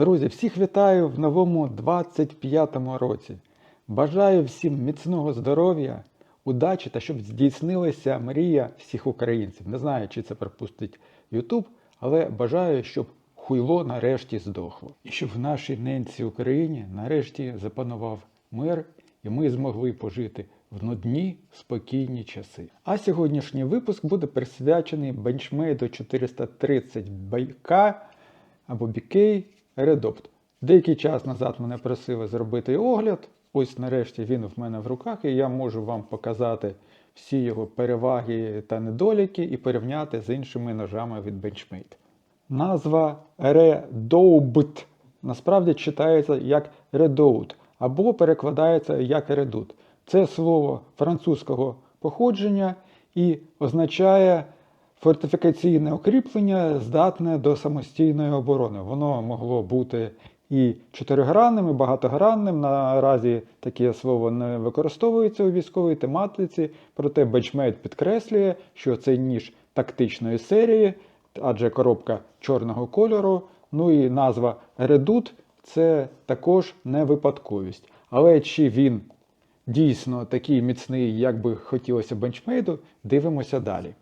Друзі, всіх вітаю в новому 25-му році. Бажаю всім міцного здоров'я, удачі та щоб здійснилася мрія всіх українців. Не знаю, чи це припустить YouTube, але бажаю, щоб хуйло нарешті здохло. І щоб в нашій ненці Україні нарешті запанував мир, і ми змогли пожити в нудні спокійні часи. А сьогоднішній випуск буде присвячений бенчмейду 430 байка або BK Redopt. Деякий час назад мене просили зробити огляд. Ось нарешті він в мене в руках, і я можу вам показати всі його переваги та недоліки і порівняти з іншими ножами від Benchmade. Назва Redout насправді читається як Redout або перекладається як Redout. Це слово французького походження і означає фортифікаційне укріплення, здатне до самостійної оборони. Воно могло бути і чотиригранним, і багатогранним. Наразі таке слово не використовується у військовій тематиці, проте Benchmade підкреслює, що цей ніж тактичної серії, адже коробка чорного кольору, ну і назва Redout – це також не випадковість. Але чи він дійсно такий міцний, як би хотілося бенчмейду, дивимося далі.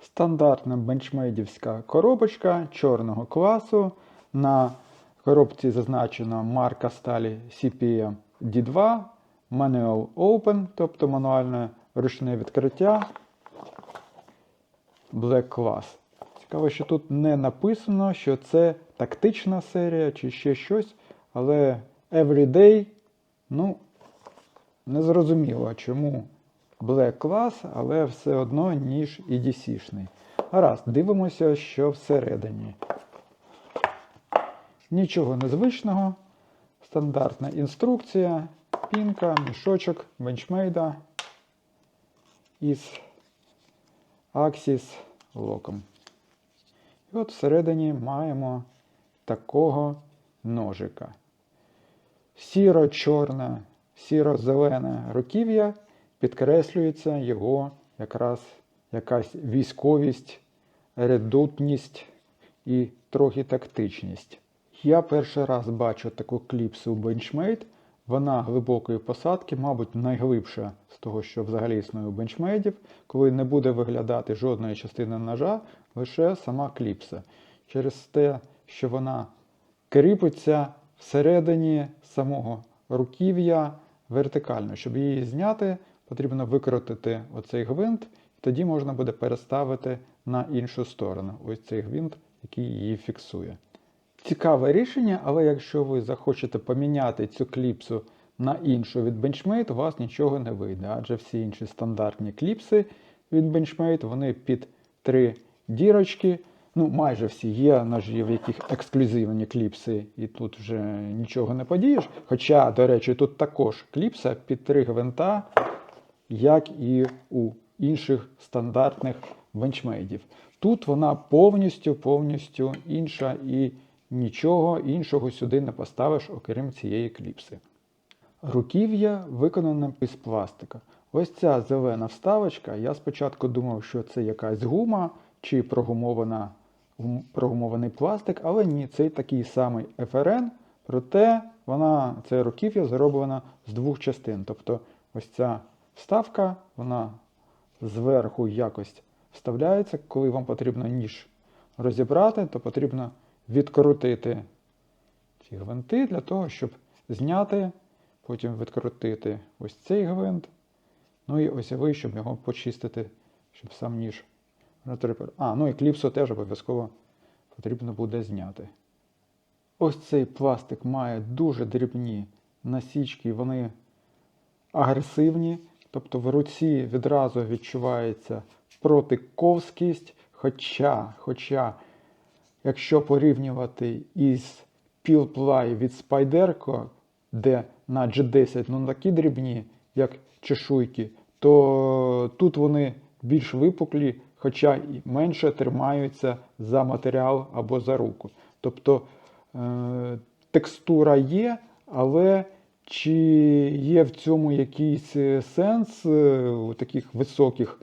Стандартна бенчмейдівська коробочка чорного класу. На коробці зазначена марка сталі CPM D2, Manual Open, тобто мануальне ручне відкриття. Black Class. Цікаво, що тут не написано, що це тактична серія чи ще щось, але Everyday, ну, не зрозуміло, чому Black Class, але все одно ніж EDC-шний. Гаразд, дивимося, що всередині. Нічого незвичного. Стандартна інструкція, пінка, мішочок бенчмейда із Axis локом. І от всередині маємо такого ножика. Сіро-чорне, сіро-зелене руків'я підкреслюється його якраз якась військовість, редутність і трохи тактичність. Я перший раз бачу таку кліпсу Benchmade. Вона глибокої посадки, мабуть, найглибша з того, що взагалі існує у бенчмейдів, коли не буде виглядати жодної частини ножа, лише сама кліпса. Через те, що вона кріпиться всередині самого руків'я вертикально. Щоб її зняти, потрібно викрутити оцей гвинт, і тоді можна буде переставити на іншу сторону. Ось цей гвинт, який її фіксує. Цікаве рішення, але якщо ви захочете поміняти цю кліпсу на іншу від Benchmade, у вас нічого не вийде, адже всі інші стандартні кліпси від Benchmade, вони під три дірочки. Ну, майже всі є ножі, в яких ексклюзивні кліпси, і тут вже нічого не подієш. Хоча, до речі, тут також кліпса під три гвинта, як і у інших стандартних бенчмейдів. Тут вона повністю повністю інша і нічого іншого сюди не поставиш, окрім цієї кліпси. Руків'я виконане із пластика. Ось ця зелена вставочка. Я спочатку думав, що це якась гума чи прогумована, прогумований пластик, але ні, це такий самий ФРН, проте вона, це руків'я зроблена з двох частин. Тобто ось ця вставка, вона зверху якось вставляється. Коли вам потрібно ніж розібрати, то потрібно відкрутити ці гвинти для того, щоб зняти, потім відкрутити ось цей гвинт. Ну і осьовий, щоб його почистити, щоб сам ніж розтрипер. А, ну і кліпсу теж обов'язково потрібно буде зняти. Ось цей пластик має дуже дрібні насічки, вони агресивні, тобто в руці відразу відчувається протиковськість, хоча, хоча, якщо порівнювати із пілплай від Spyderco, де на G10 ну такі дрібні, як чешуйки, то тут вони більш випуклі, хоча і менше тримаються за матеріал або за руку. Тобто е, текстура є, але чи є в цьому якийсь е, сенс е, у таких високих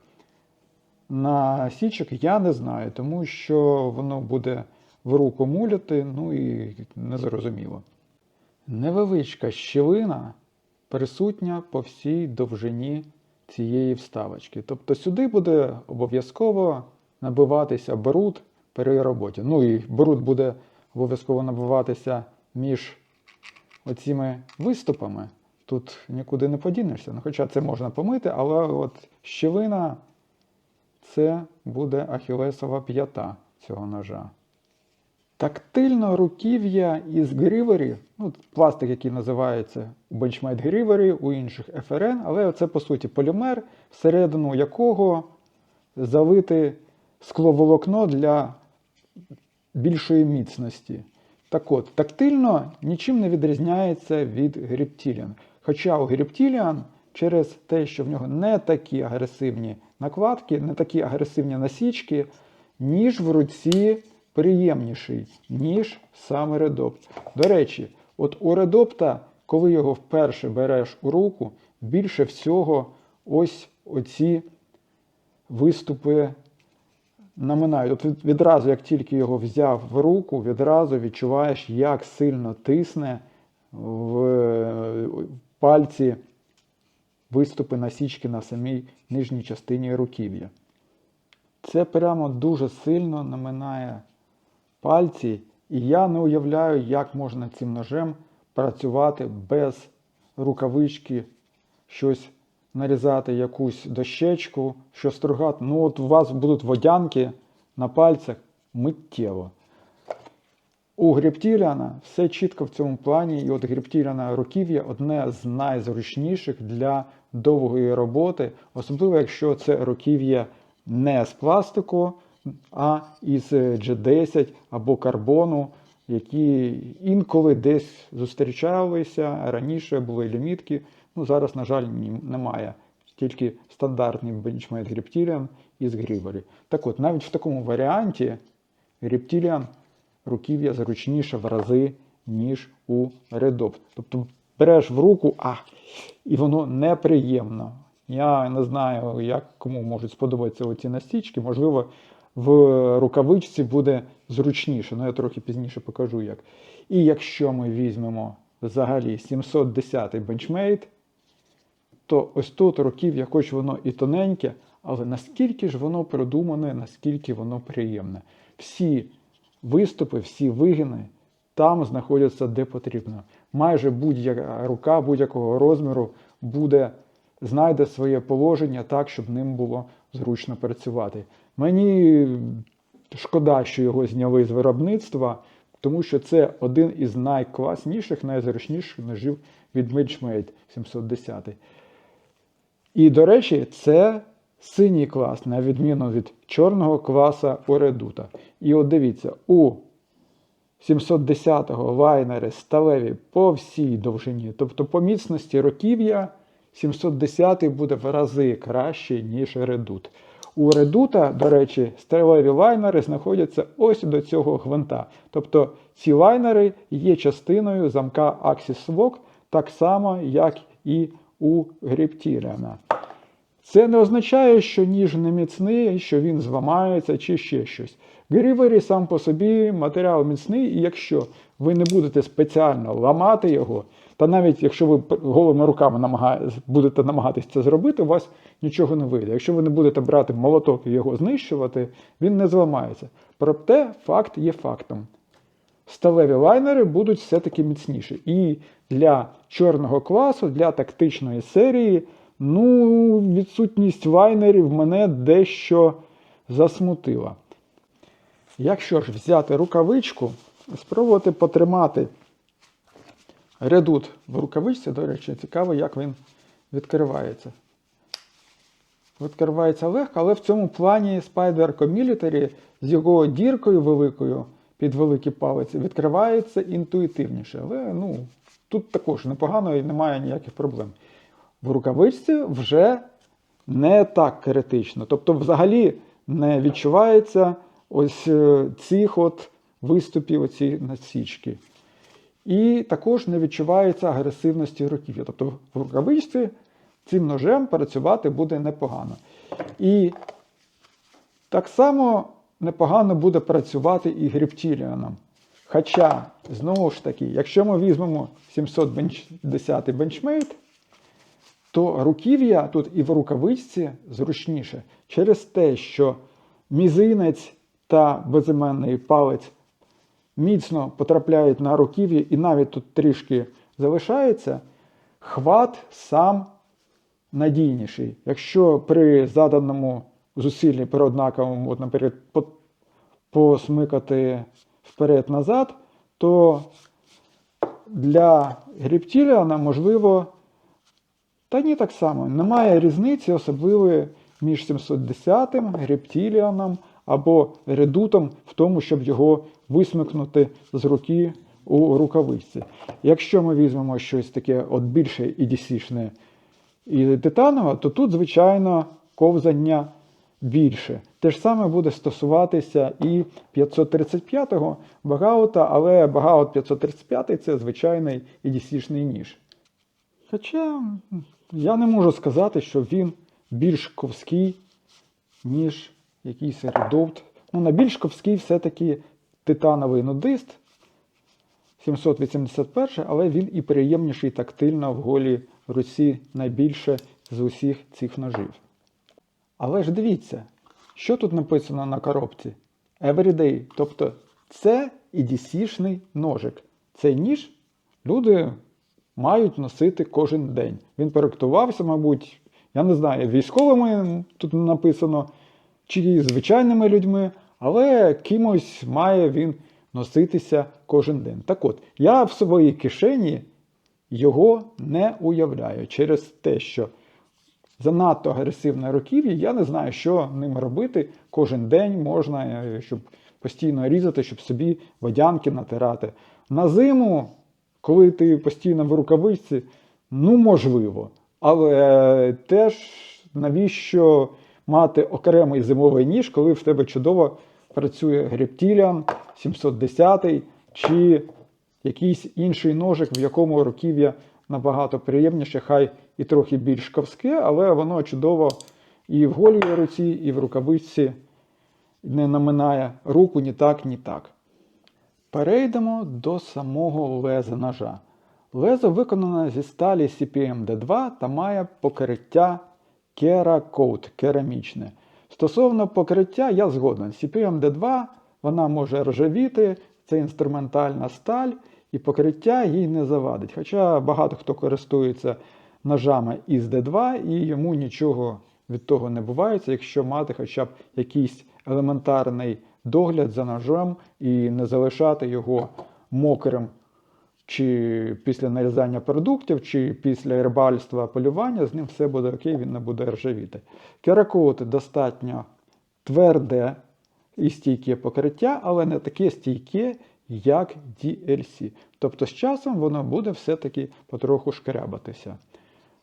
насічок, я не знаю, тому що воно буде в руку муляти, ну і незрозуміло. Невеличка щілина присутня по всій довжині цієї вставочки. Тобто сюди буде обов'язково набиватися бруд при роботі. Ну і бруд буде обов'язково набиватися між оціми виступами. Тут нікуди не подінешся. Ну, хоча це можна помити, але от щілина це буде ахілесова п'ята цього ножа. Тактильно руків'я із гріверів, ну, пластик, який називається бенчмейт грівері, у інших FRN, але це по суті полімер, всередину якого залити скловолокно для більшої міцності. Так от, тактильно нічим не відрізняється від гріптіліан. Хоча у гріптіліан через те, що в нього не такі агресивні накладки, не такі агресивні насічки, ніж в руці приємніший, ніж саме редопт. До речі, от у редопта, коли його вперше береш у руку, більше всього ось оці виступи наминають. От відразу, як тільки його взяв в руку, відразу відчуваєш, як сильно тисне в пальці виступи насічки на самій нижній частині руків'я. Це прямо дуже сильно наминає пальці, і я не уявляю, як можна цим ножем працювати без рукавички, щось нарізати, якусь дощечку, що стругати. Ну, от у вас будуть водянки на пальцях миттєво. У гріптіліана все чітко в цьому плані, і от гріптіліана руків'я одне з найзручніших для довгої роботи, особливо якщо це руків'я не з пластику, а із G10 або карбону, які інколи десь зустрічалися, раніше були лімітки. Ну, зараз, на жаль, ні, немає. Тільки стандартний бенчмейт Гріптіліан із грібері. Так от, навіть в такому варіанті Гріптіліан руків'я зручніше в рази, ніж у редопт. Тобто береш в руку, а, і воно неприємно. Я не знаю, як кому можуть сподобатися оці настічки. Можливо, в рукавичці буде зручніше, але я трохи пізніше покажу як. І якщо ми візьмемо взагалі 710 бенчмейт, то ось тут руків'я, хоч воно і тоненьке, але наскільки ж воно продумане, наскільки воно приємне. Всі виступи, всі вигини там знаходяться де потрібно. Майже будь-яка рука будь-якого розміру буде знайде своє положення так, щоб ним було зручно працювати. Мені шкода, що його зняли з виробництва, тому що це один із найкласніших, найзручніших ножів від Benchmade 710. І, до речі, це синій клас, на відміну від чорного класа Оредута. І от дивіться, у 710-го лайнери сталеві по всій довжині, тобто по міцності руків'я 710 буде в рази кращий, ніж Редут. У Редута, до речі, сталеві лайнери знаходяться ось до цього гвинта. Тобто ці лайнери є частиною замка Axis Lock, так само, як і у Гріптіліана. Це не означає, що ніж не міцний, що він зламається чи ще щось. Грівері сам по собі матеріал міцний, і якщо ви не будете спеціально ламати його, та навіть якщо ви голими руками намага... будете намагатись це зробити, у вас нічого не вийде. Якщо ви не будете брати молоток і його знищувати, він не зламається. Проте факт є фактом. Сталеві лайнери будуть все-таки міцніші. І для чорного класу, для тактичної серії, ну, відсутність лайнерів мене дещо засмутила. Якщо ж взяти рукавичку, спробувати потримати редут в рукавичці, до речі, цікаво, як він відкривається. Відкривається легко, але в цьому плані Spider Military з його діркою великою під великий палець відкривається інтуїтивніше. Але ну, тут також непогано і немає ніяких проблем. В рукавичці вже не так критично. Тобто, взагалі не відчувається ось е, цих от виступів, оці насічки. І також не відчувається агресивності руків'я. Тобто в рукавичці цим ножем працювати буде непогано. І так само непогано буде працювати і гріптіліаном. Хоча, знову ж таки, якщо ми візьмемо 710 бенчмейт, то руків'я тут і в рукавичці зручніше через те, що мізинець та безіменний палець міцно потрапляють на руків'я і навіть тут трішки залишається, хват сам надійніший. Якщо при заданому зусиллі при однаковому, наприклад, посмикати вперед-назад, то для гріптіліана можливо та ні, так само. Немає різниці особливої між 710-м, грептіліаном або редутом в тому, щоб його висмикнути з руки у рукавичці. Якщо ми візьмемо щось таке от більше EDC-шне і титанове, то тут, звичайно, ковзання більше. Те ж саме буде стосуватися і 535-го багаута, але багаут 535 це звичайний EDC-шний ніж. Хоча я не можу сказати, що він більш ковський, ніж якийсь редовт. Ну, на більш ковський все-таки титановий нудист 781, але він і приємніший тактильно в голій руці найбільше з усіх цих ножів. Але ж дивіться, що тут написано на коробці? Everyday. Тобто це EDC-шний ножик. Цей ніж люди мають носити кожен день. Він проєктувався, мабуть, я не знаю, військовими тут написано, чи звичайними людьми, але кимось має він носитися кожен день. Так от, я в своїй кишені його не уявляю через те, що занадто агресивне руків'я, я не знаю, що ним робити. Кожен день можна, е, щоб постійно різати, щоб собі водянки натирати. На зиму, коли ти постійно в рукавичці, ну можливо. Але теж навіщо мати окремий зимовий ніж, коли в тебе чудово працює грептіліан 710 чи якийсь інший ножик, в якому руків'я набагато приємніше, хай і трохи більш ковське, але воно чудово і в голій руці, і в рукавичці не наминає руку ні так, ні так. Перейдемо до самого леза ножа. Лезо виконане зі сталі CPM D2 та має покриття Keracoat керамічне. Стосовно покриття, я згоден. CPM D2 вона може ржавіти, це інструментальна сталь, і покриття їй не завадить. Хоча багато хто користується ножами із D2 і йому нічого від того не бувається, якщо мати хоча б якийсь елементарний догляд за ножем і не залишати його мокрим чи після нарізання продуктів, чи після рибальства полювання, з ним все буде окей, він не буде ржавіти. Керакот достатньо тверде і стійке покриття, але не таке стійке, як DLC. Тобто з часом воно буде все-таки потроху шкрябатися.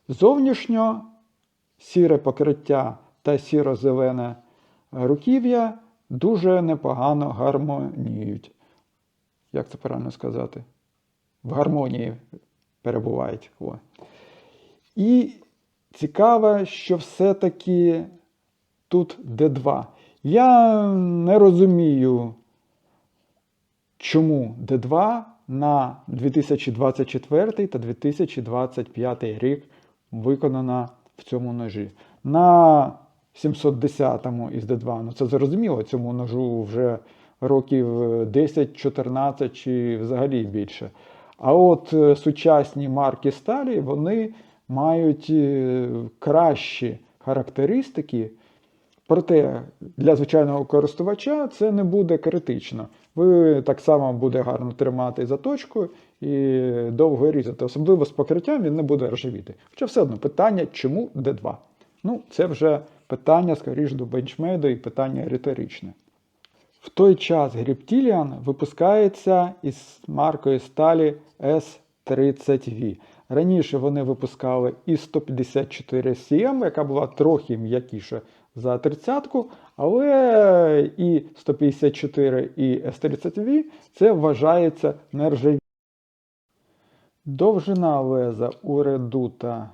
Зовнішньо сіре покриття та сіро-зелене руків'я дуже непогано гармоніють. Як це правильно сказати? В гармонії перебувають. О. І цікаво, що все-таки тут D2. Я не розумію, чому D2 на 2024 та 2025 рік виконана в цьому ножі. На 710 із D2, ну це зрозуміло, цьому ножу вже років 10-14 чи взагалі більше. А от е, сучасні марки сталі вони мають е, кращі характеристики. Проте для звичайного користувача це не буде критично. Ви так само буде гарно тримати заточку і довго різати. Особливо з покриттям він не буде ржавіти. Хоча все одно питання, чому D2? Ну, це вже питання, скоріш до бенчмейду і питання риторичне. В той час Гріптіліан випускається із маркою сталі S30V. Раніше вони випускали і 154 cm, яка була трохи м'якіша за 30-ку, але і 154 і S30V це вважається нержаві. Довжина леза у редута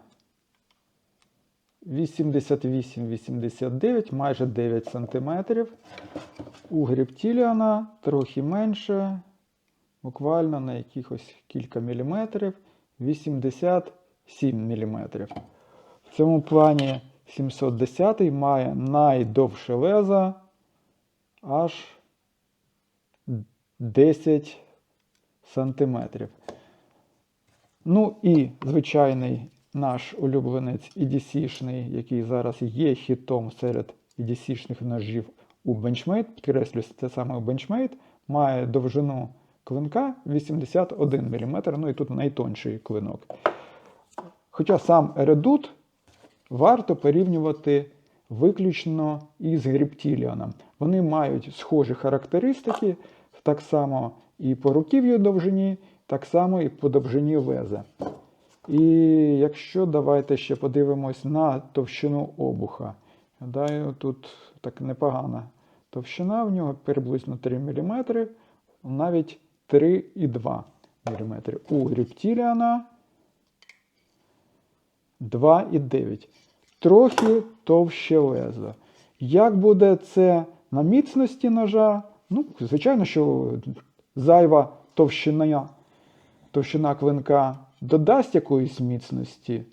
88-89, майже 9 см. У грептіліана трохи менше, буквально на якихось кілька міліметрів, 87 мм. В цьому плані 710 має найдовше леза аж 10 сантиметрів. Ну і звичайний наш улюбленець EDC-шний, який зараз є хітом серед EDC-шних ножів у Benchmade, підкреслюю, це саме у Benchmade, має довжину клинка 81 мм, ну і тут найтонший клинок. Хоча сам Eredut варто порівнювати виключно із гріптіліоном. Вони мають схожі характеристики, так само і по руків'ю довжині, так само і по довжині леза. І якщо давайте ще подивимось на товщину обуха. Гадаю, тут так непогана товщина, в нього приблизно 3 мм, навіть 3,2 мм. У рептиліана 2,9 Трохи товще лезо. Як буде це на міцності ножа? Ну, звичайно, що зайва товщина, товщина клинка додасть якоїсь міцності.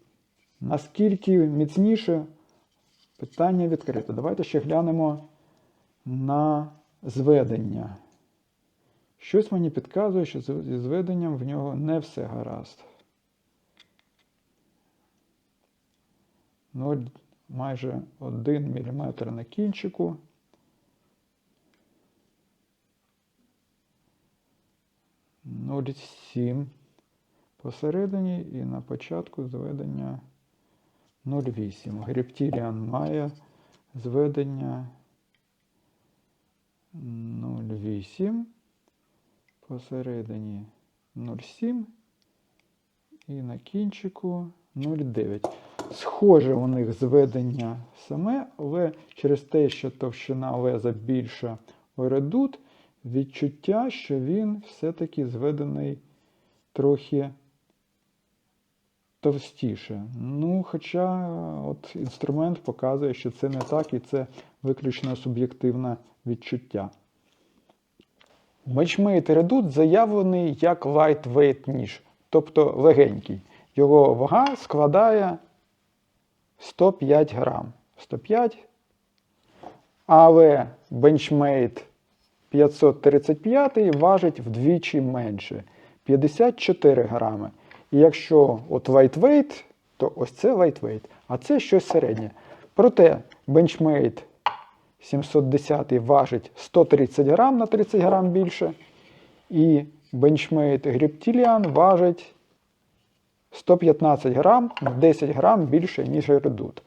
Наскільки міцніше, питання відкрите. Давайте ще глянемо на зведення. Щось мені підказує, що зі зведенням в нього не все гаразд. 0, майже 1 мм на кінчику. Нуль сім посередині і на початку зведення 0,8. Грептіліан має зведення 0,8, посередині 0,7 і на кінчику 0,9. Схоже у них зведення саме, але через те, що товщина леза більша у редут, відчуття, що він все-таки зведений трохи товстіше. Ну, Хоча от інструмент показує, що це не так, і це виключно суб'єктивне відчуття. Benchmade Redut заявлений як lightweight ніж, тобто легенький. Його вага складає 105 грам. 105. Але Benchmade 535 важить вдвічі менше 54 грами. І якщо от lightweight, то ось це lightweight, а це щось середнє. Проте Benchmade 710 важить 130 грам на 30 грам більше. І Benchmade Griptilian важить 115 грам на 10 грам більше, ніж редут.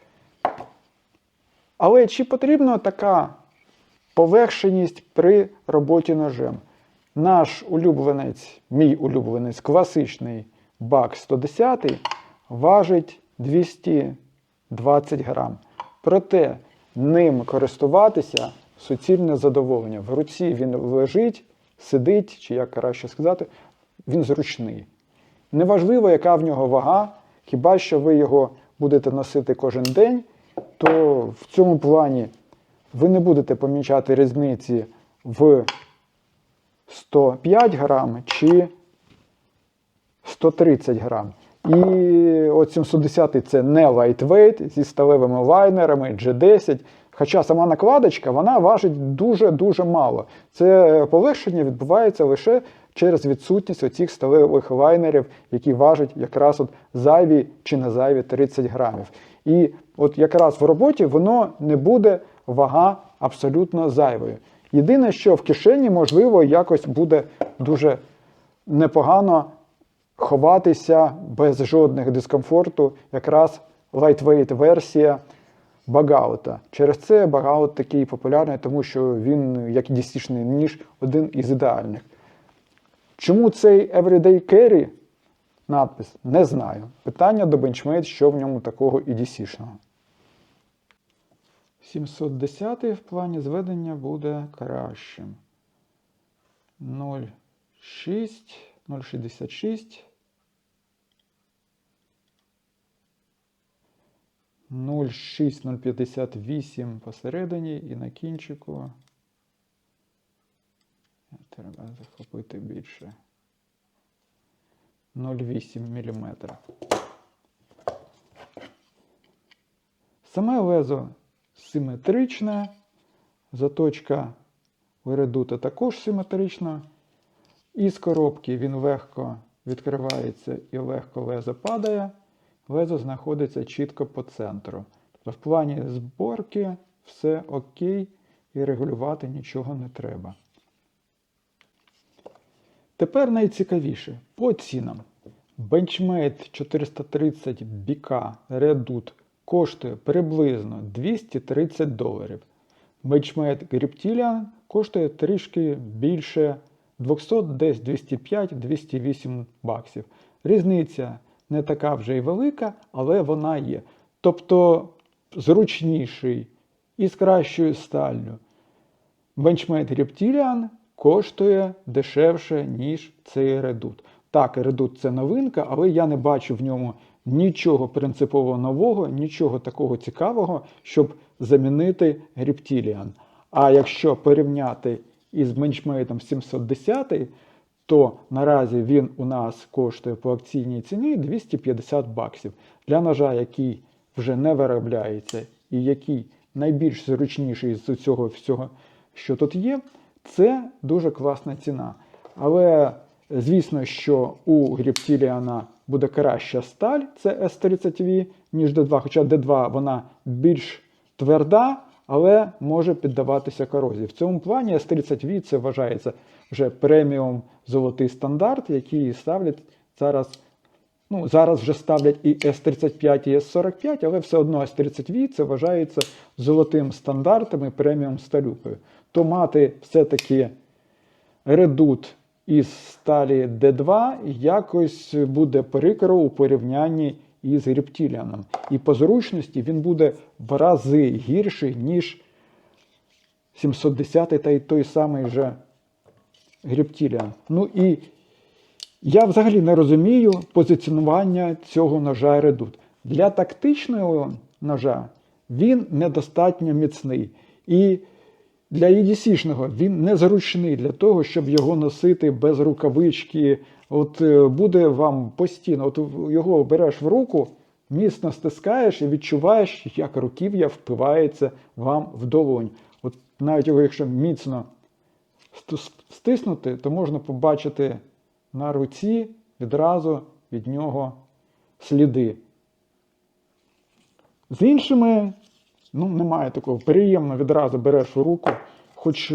Але чи потрібна така полегшеність при роботі ножем? Наш улюбленець, мій улюбленець, класичний бак 110 важить 220 грам. Проте ним користуватися суцільне задоволення. В руці він лежить, сидить, чи як краще сказати, він зручний. Неважливо, яка в нього вага, хіба що ви його будете носити кожен день, то в цьому плані ви не будете помічати різниці в 105 грам чи 130 грам. І от 710 це не lightweight зі сталевими лайнерами G10. Хоча сама накладочка вона важить дуже-дуже мало. Це полегшення відбувається лише через відсутність оцих сталевих лайнерів, які важать якраз от зайві чи не зайві 30 грамів. І от якраз в роботі воно не буде вага абсолютно зайвою. Єдине, що в кишені, можливо, якось буде дуже непогано ховатися без жодних дискомфорту, якраз lightweight версія багаута. Через це багаут такий популярний, тому що він, як і дістішний ніж, один із ідеальних. Чому цей Everyday Carry надпис? Не знаю. Питання до Benchmade, що в ньому такого EDC-шного. 710 в плані зведення буде кращим. 0,6, 0,66. 0,6058 посередині і на кінчику. Треба захопити більше. 0,8 мм. Саме лезо симетричне, заточка у редута також симетрична. Із коробки він легко відкривається і легко лезо падає. Лезо знаходиться чітко по центру. Тобто в плані зборки все окей і регулювати нічого не треба. Тепер найцікавіше по цінам. Benchmade 430 BK Redut коштує приблизно 230 доларів. Benchmade Reptilian коштує трішки більше 200, десь 205-208 баксів. Різниця не така вже й велика, але вона є. Тобто зручніший і з кращою сталлю. Benchmade Reptilian коштує дешевше, ніж цей редут. Так, редут це новинка, але я не бачу в ньому нічого принципово нового, нічого такого цікавого, щоб замінити Reptilian. А якщо порівняти із бенчмейтом 710, то наразі він у нас коштує по акційній ціні 250 баксів. Для ножа, який вже не виробляється і який найбільш зручніший з цього всього, що тут є, це дуже класна ціна. Але звісно, що у Reptilian буде краща сталь, це S30V, ніж D2, хоча D2 вона більш тверда, але може піддаватися корозії. В цьому плані S30V це вважається вже преміум золотий стандарт, який ставлять зараз. Ну, зараз вже ставлять і S35, і S45, але все одно S30V це вважається золотим стандартом і преміум сталюкою. То мати все-таки редут із сталі D2 якось буде прикро у порівнянні із рептиліаном. І по зручності він буде в рази гірший, ніж 710 та й той самий же рептиліан. Ну і я взагалі не розумію позиціонування цього ножа редут. Для тактичного ножа він недостатньо міцний. І для EDC-шного він незручний для того, щоб його носити без рукавички. От е, буде вам постійно, от його береш в руку, міцно стискаєш і відчуваєш, як руків'я впивається вам в долонь. От навіть його, якщо міцно стиснути, то можна побачити на руці відразу від нього сліди. З іншими, ну, немає такого. Приємно відразу береш у руку, хоч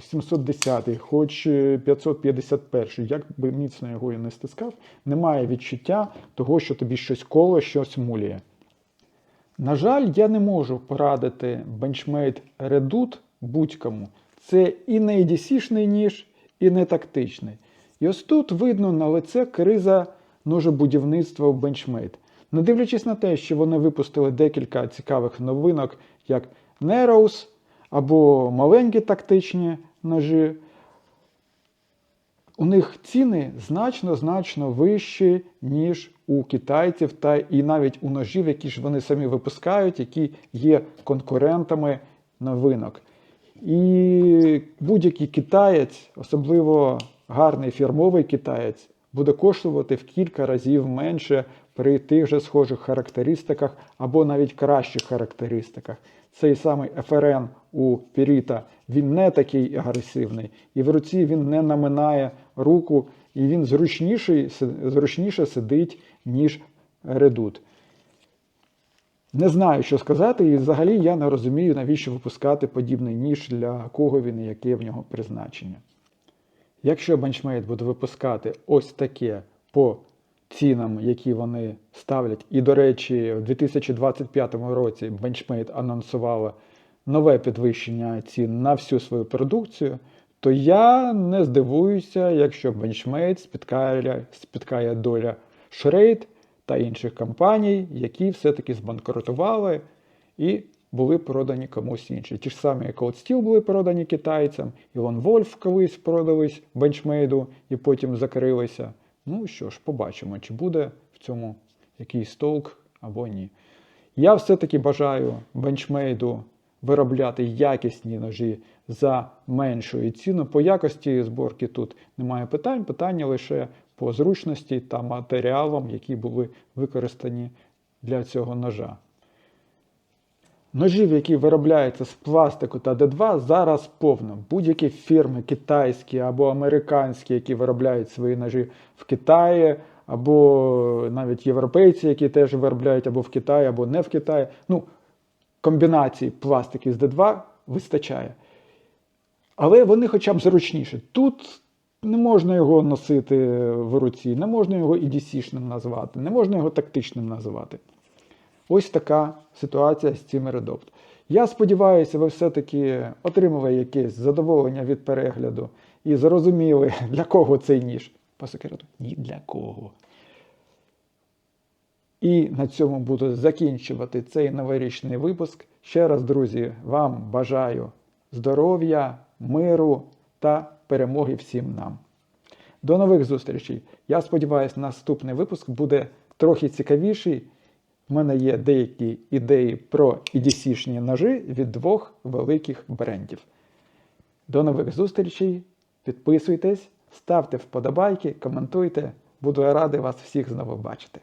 710, е, хоч 551, як би міцно його і не стискав, немає відчуття того, що тобі щось коло, щось мулює. На жаль, я не можу порадити Benchmade Redut будь-кому. Це і не EDC-шний ніж, і не тактичний. І ось тут видно на лице криза ножебудівництва у Benchmade. Не дивлячись на те, що вони випустили декілька цікавих новинок, як Narrows або маленькі тактичні ножі, у них ціни значно-значно вищі, ніж у китайців, та і навіть у ножів, які ж вони самі випускають, які є конкурентами новинок. І будь-який китаєць, особливо гарний фірмовий китаєць, буде коштувати в кілька разів менше при тих же схожих характеристиках або навіть кращих характеристиках. Цей самий FRN у Піріта, він не такий агресивний, і в руці він не наминає руку, і він зручніший, зручніше сидить, ніж редут. Не знаю, що сказати, і взагалі я не розумію, навіщо випускати подібний ніж, для кого він і яке в нього призначення. Якщо Benchmade буде випускати ось таке по цінам, які вони ставлять, і, до речі, у 2025 році Benchmade анонсувала нове підвищення цін на всю свою продукцію, то я не здивуюся, якщо Benchmade спіткає, спіткає доля Shred та інших компаній, які все-таки збанкрутували і були продані комусь іншим. Ті ж самі Cold Steel були продані китайцям, Ілон Вольф колись продались бенчмейду і потім закрилися. Ну що ж, побачимо, чи буде в цьому якийсь толк або ні. Я все-таки бажаю бенчмейду виробляти якісні ножі за меншою ціною. По якості зборки тут немає питань, питання лише по зручності та матеріалам, які були використані для цього ножа. Ножів, які виробляються з пластику та Д2, зараз повно. Будь-які фірми китайські або американські, які виробляють свої ножі в Китаї, або навіть європейці, які теж виробляють або в Китаї, або не в Китаї. Ну, комбінації пластики з Д2 вистачає. Але вони хоча б зручніші. Тут не можна його носити в руці, не можна його EDC-шним назвати, не можна його тактичним назвати. Ось така ситуація з цими Редопт. Я сподіваюся, ви все-таки отримали якесь задоволення від перегляду і зрозуміли, для кого цей ніж. По секрету, ні для кого. І на цьому буду закінчувати цей новорічний випуск. Ще раз, друзі, вам бажаю здоров'я, миру та перемоги всім нам. До нових зустрічей. Я сподіваюся, наступний випуск буде трохи цікавіший. У мене є деякі ідеї про EDC-шні ножі від двох великих брендів. До нових зустрічей. Підписуйтесь, ставте вподобайки, коментуйте. Буду радий вас всіх знову бачити.